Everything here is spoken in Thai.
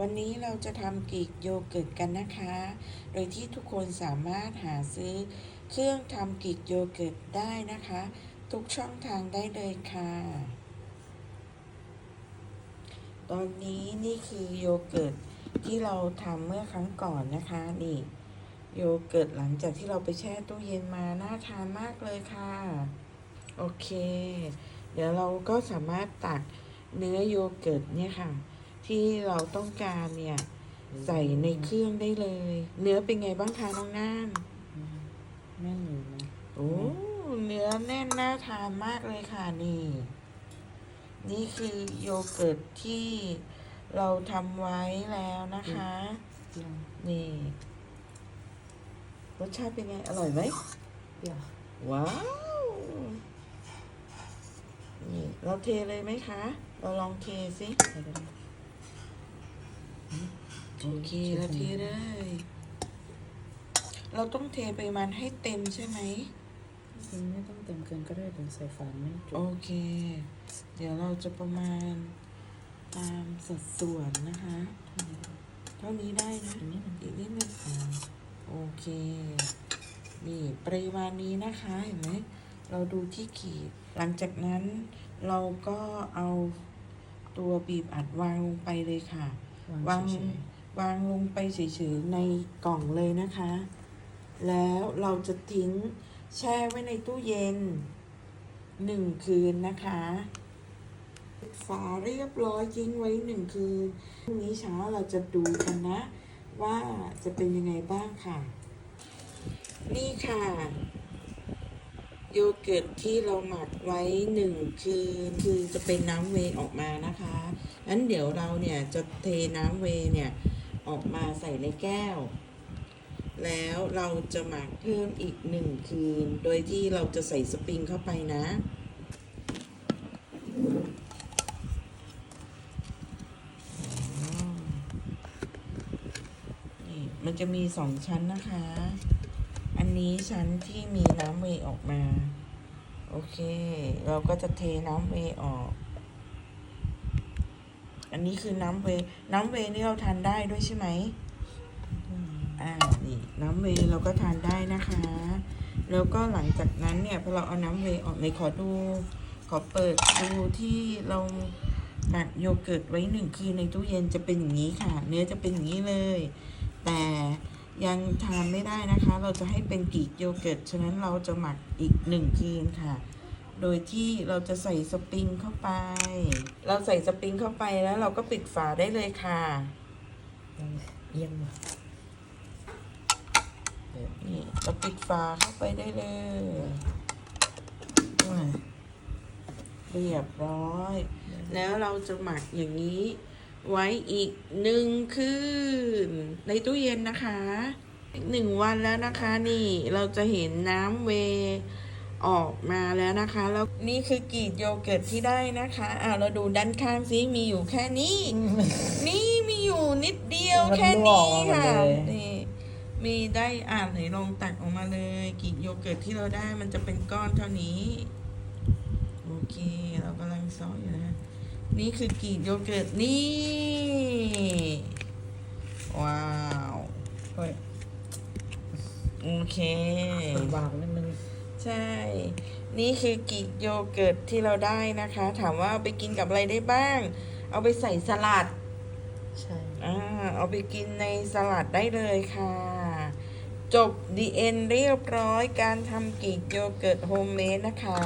วันนี้เราจะทำกีกโยเกิร์ตกันนะคะ โดยที่ทุกคนสามารถหาซื้อเครื่องทำกีกโยเกิร์ตได้นะคะ ทุกช่องทางได้เลยค่ะ ตอนนี้นี่คือโยเกิร์ตที่เราทำเมื่อครั้งก่อนนะคะ นี่โยเกิร์ตหลังจากที่เราไปแช่ตู้เย็นมาน่าทานมากเลยค่ะ โอเค เดี๋ยวเราก็สามารถตักเนื้อโยเกิร์ตเนี่ยค่ะ ที่เราต้องการเนี่ย ใส่ในเครื่องได้เลย เนื้อเป็นไงบ้างคะน้องน้ำแน่นอยู่นะโอ้เนื้อแน่นน่าทานมากเลยค่ะนี่ นี่คือโยเกิร์ตที่เราทำไว้แล้วนะคะเปรี้ยวนี่รสชาติเป็นไง อร่อยไหมเปรี้ยวว้าว นี่ เราเทเลยไหมคะ เราลองเทสิใส่ก็ได้ โอเคเราเทเลยเราต้องเทปริมาณให้เต็มใช่ไหมจริงไม่ต้องเต็มเกินก็ได้เดี๋ยวใส่ฝานไม่จุโอเค เดี๋ยวเราจะประมาณตามสัดส่วนนะคะ เท่านี้ได้นะอันนี้มันอีกนิดนึงอ่าโอเค นี่ปริมาณนี้นะคะเห็นไหมเราดูที่ขีด หลังจากนั้นเราก็เอาตัวบีบอัดวางลงไปเลยค่ะ วางเฉยวางลงไปเฉยๆในกล่องเลยนะคะ แล้วเราจะทิ้งแช่ไว้ในตู้เย็นหนึ่งคืนนะคะปิดฝาเรียบร้อยทิ้งไว้หนึ่งคืนพรุ่งนี้เช้าเราจะดูกันนะ ว่าจะเป็นยังไงบ้างค่ะ นี่ค่ะ โยเกิร์ตที่เราหมักไว้หนึ่งคืน คือจะเป็นน้ำเวย์ออกมานะ คะงั้นเดี๋ยวเราเนี่ยจะเทน้ำเวเนี่ยออกมาใส่ในแก้ว แล้วเราจะหมักเพิ่มอีกหนึ่งคืน โดยที่เราจะใส่สปริงเข้าไปนะนี่มันจะมีสองชั้นนะคะ อันนี้ชั้นที่มีน้ำเวออกมา โอเค เราก็จะเทน้ำเวออก อันนี้คือน้ำเวน้ำเวนี่เราทานได้ด้วยใช่ไหมอ่านี่น้ำเวเราก็ทานได้นะคะ แล้วก็หลังจากนั้นเนี่ยพอเราเอาน้ำเวออกในขอดูขอเปิดดูที่เราหมักโยเกิร์ตไว้หนึ่งคืนในตู้เย็นจะเป็นอย่างนี้ค่ะ เนื้อจะเป็นอย่างนี้เลย แต่ยังทานไม่ได้นะคะ เราจะให้เป็นกีกโยเกิร์ตฉะนั้นเราจะหมักอีกหนึ่งคืนค่ะ โดยที่เราจะใส่สปริงเข้าไป เราใส่สปริงเข้าไปแล้วเราก็ปิดฝาได้เลยค่ะยังเยี่ยมว่ะเดี๋ยวนี่เราปิดฝาเข้าไปได้เลยว่าเรียบร้อย แล้วเราจะหมักอย่างนี้ ไว้อีกหนึ่งคืน ในตู้เย็นนะคะอีกหนึ่งวันแล้วนะคะนี่เราจะเห็นน้ำเวย์ ออกมาแล้วนะคะ แล้วนี่คือกรีดโยเกิร์ตที่ได้นะคะอ่าเราดูด้านข้างซิมีอยู่แค่นี้ นี่มีอยู่นิดเดียวแค่นี้ค่ะนี่มีได้อ่านไหนลองตักออกมาเลยกรีดโยเกิร์ตที่เราได้มันจะเป็นก้อนเท่านี้ โอเค เรากำลังซ้ออยู่นะนี่คือกรีดโยเกิร์ตนี่ ว้าวเฮ้ยโอเคบางนิดนึง ใช่ นี่คือกรีกโยเกิร์ตที่เราได้นะคะ ถามว่าเอาไปกินกับอะไรได้บ้าง เอาไปใส่สลัด ใช่ อ่า เอาไปกินในสลัดได้เลยค่ะ จบดีเอ็นเรียบร้อยการทำกรีกโยเกิร์ตโฮมเมดนะคะ